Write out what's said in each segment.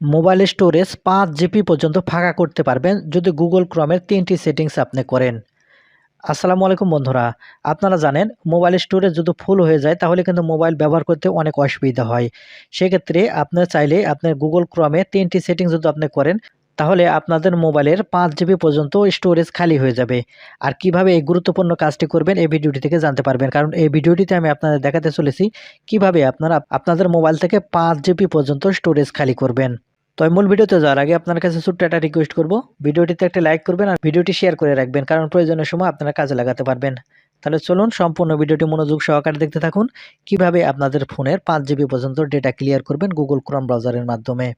Mobile storage পাঁচ GB পর্যন্ত ফাঁকা করতে পারবেন যদি গুগল ক্রমের তিনটি সেটিংস আপনি করেন। আসসালামু আলাইকুম বন্ধুরা, আপনারা জানেন মোবাইল স্টোরেজ যদি ফুল হয়ে যায় তাহলে কিন্তু মোবাইল ব্যবহার করতে অনেক অসুবিধা হয়। সেক্ষেত্রে আপনার চাইলে আপনার গুগল ক্রমে তিনটি সেটিংস যদি আপনি করেন তাহলে আপনাদের মোবাইলের পাঁচ জিবি পর্যন্ত স্টোরেজ খালি হয়ে যাবে। আর কীভাবে এই গুরুত্বপূর্ণ কাজটি করবেন এই ভিডিওটি থেকে জানতে পারবেন। কারণ এই ভিডিওটিতে আমি আপনাদের দেখাতে চলেছি কীভাবে আপনারা আপনাদের মোবাইল থেকে পাঁচ জিবি পর্যন্ত স্টোরেজ খালি করবেন। তো মূল ভিডিওতে যাওয়ার আগে আপনার কাছে ছোট্ট একটা রিকোয়েস্ট করব। ভিডিওটিতে একটা লাইক করবেন আর ভিডিওটি শেয়ার করে রাখবেন, কারণ প্রয়োজনের সময় আপনারা কাজে লাগাতে পারবেন। তাহলে চলুন সম্পূর্ণ ভিডিওটি মনোযোগ সহকারে দেখতে থাকুন। কীভাবে আপনাদের ফোনের পাঁচ জিবি পর্যন্ত ডেটা ক্লিয়ার করবেন গুগল ক্রম ব্রাউজারের মাধ্যমে?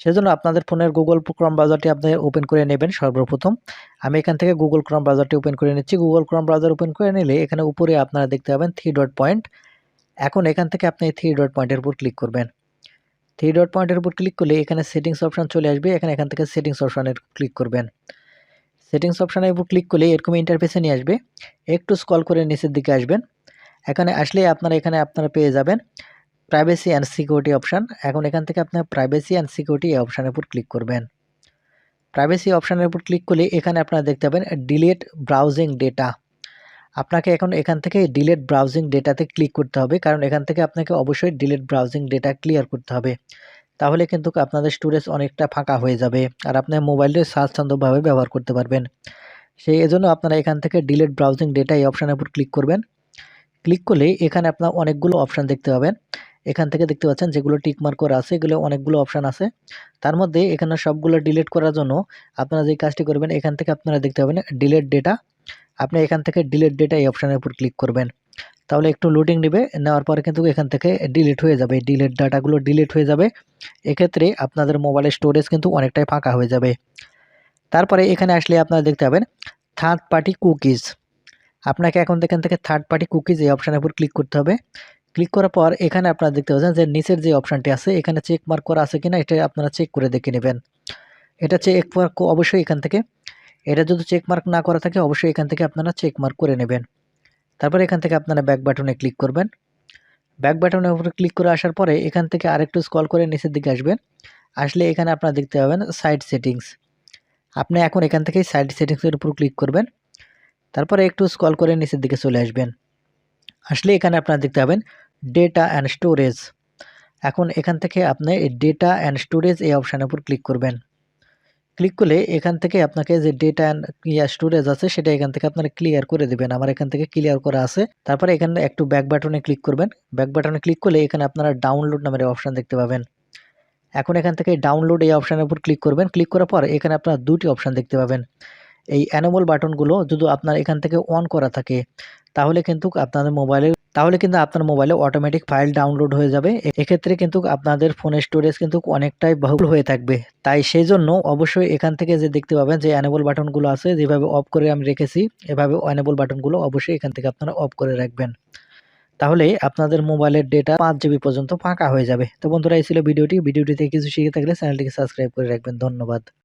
সেজন্য আপনাদের ফোনের গুগল ক্রম ব্রাউজারটি আপনি ওপেন করে নেবেন সর্বপ্রথম। আমি এখান থেকে গুগল ক্রম ব্রাউজারটি ওপেন করে নিচ্ছি। গুগল ক্রম ব্রাউজার ওপেন করে নিলে এখানে উপরে আপনারা দেখতে পাবেন থ্রি ডট পয়েন্ট এখন এখান থেকে আপনি থ্রি ডট পয়েন্টের উপর ক্লিক করবেন। থ্রি ডট পয়েন্টের উপর ক্লিক করলে এখানে সেটিংস অপশান চলে আসবে। এখানে এখান থেকে সেটিংস অপশানের ক্লিক করবেন। সেটিংস অপশানের উপর ক্লিক করলে এরকম ইন্টারফেসে নিয়ে আসবে। একটু স্কল করে নিচের দিকে আসবেন। এখানে আসলে আপনারা এখানে আপনারা পেয়ে যাবেন প্রাইভেসি অ্যান্ড সিকিউরিটি অপশান এখন এখান থেকে আপনার প্রাইভেসি অ্যান্ড সিকিউরিটি এই অপশানের উপর ক্লিক করবেন। প্রাইভেসি অপশানের উপর ক্লিক করলে এখানে আপনারা দেখতে পাবেন ডিলেট ব্রাউজিং ডেটা আপনাকে এখন এখান থেকে ডিলেট ব্রাউজিং ডেটাতে ক্লিক করতে হবে, কারণ এখান থেকে আপনাকে অবশ্যই ডিলেট ব্রাউজিং ডেটা ক্লিয়ার করতে হবে। তাহলে কিন্তু আপনাদের স্টোরেজ অনেকটা ফাঁকা হয়ে যাবে, আর আপনার মোবাইলটি স্বাচ্ছন্দ্যভাবে ব্যবহার করতে পারবেন। সেই এজন্য আপনারা এখান থেকে ডিলেট ব্রাউজিং ডেটা এই অপশানের উপর ক্লিক করবেন। ক্লিক করলে এখানে আপনার অনেকগুলো অপশান দেখতে পাবেন। এখান থেকে দেখতে পাচ্ছেন যেগুলো টিকমার্ক করা আছে, এগুলো অনেকগুলো অপশান আছে। তার মধ্যে এখানে সবগুলো ডিলিট করার জন্য আপনারা যে কাজটি করবেন, এখান থেকে আপনারা দেখতে পাবেন ডিলেট ডেটা আপনি এখান থেকে ডিলিট ডেটা এই অপশানের উপর ক্লিক করবেন। তাহলে একটু লোডিং নেবে, নেওয়ার পরে কিন্তু এখান থেকে ডিলিট হয়ে যাবে। ডিলিট ডাটাগুলো ডিলিট হয়ে যাবে। এক্ষেত্রে আপনাদের মোবাইলের স্টোরেজ কিন্তু অনেকটাই ফাঁকা হয়ে যাবে। তারপরে এখানে আসলে আপনারা দেখতে পাবেন থার্ড পার্টি কুকিজ আপনাকে এখন এখান থেকে থার্ড পার্টি কুকিজ এই অপশানের উপর ক্লিক করতে হবে। ক্লিক করার পর এখানে আপনারা দেখতে পাচ্ছেন যে নিচের যে অপশানটি আছে, এখানে চেক মার্ক করা আছে কিনা, এটা আপনারা চেক করে দেখে নেবেন। এটা চেক মার্ক অবশ্যই এখান থেকে এটা যদি চেক মার্ক না করা থাকে, অবশ্যই এখান থেকে আপনারা চেক মার্ক করে নেবেন। তারপর এখান থেকে আপনারা ব্যাক বাটনে ক্লিক করবেন। ব্যাক বাটনের উপরে ক্লিক করে আসার পরে এখান থেকে আরেকটু স্কল করে নিচের দিকে আসবেন। আসলে এখানে আপনারা দেখতে পাবেন সাইড সেটিংস আপনি এখন এখান থেকে সাইড সেটিংসের উপর ক্লিক করবেন। তারপরে একটু স্কল করে নিচের দিকে চলে আসবেন। আসলে এখানে আপনারা দেখতে পাবেন ডেটা অ্যান্ড স্টোরেজ এখন এখান থেকে আপনি ডেটা অ্যান্ড স্টোরেজ এই অপশানের উপর ক্লিক করবেন। ক্লিক করলে এখান থেকে আপনাকে যে ডেটা অ্যান্ড ইয়া স্টোরেজ আছে, সেটা এখান থেকে আপনারা ক্লিয়ার করে দেবেন। আমার এখান থেকে ক্লিয়ার করা আছে। তারপরে এখানে একটু ব্যাক বাটনে ক্লিক করবেন। ব্যাক বাটনে ক্লিক করলে এখানে আপনারা ডাউনলোড নামের অপশান দেখতে পাবেন। এখন এখান থেকে ডাউনলোড এই অপশানের উপর ক্লিক করবেন। ক্লিক করার পর এখানে আপনারা দুটি অপশান দেখতে পাবেন। এই অ্যানোমল বাটনগুলো যদি আপনার এখান থেকে অন করা থাকে, তাহলে কিন্তু আপনাদের মোবাইলে তাহলে কিন্তু আপনার মোবাইলে অটোমেটিক ফাইল ডাউনলোড হয়ে যাবে। এক্ষেত্রে কিন্তু আপনাদের ফোনের স্টোরেজ কিন্তু অনেকটাই বহুল হয়ে থাকবে। তাই সেই জন্য অবশ্যই এখান থেকে যে দেখতে পাবেন যে অ্যানেবল বাটনগুলো আছে, যেভাবে অফ করে আমি রেখেছি, এভাবে অ্যানেবল বাটনগুলো অবশ্যই এখান থেকে আপনারা অফ করে রাখবেন। তাহলে আপনাদের মোবাইলের ডেটা পাঁচ জিবি পর্যন্ত ফাঁকা হয়ে যাবে। তো বন্ধুরা, এই ছিল ভিডিওটি। ভিডিওটিতে কিছু শিখে থাকলে চ্যানেলটিকে সাবস্ক্রাইব করে রাখবেন। ধন্যবাদ।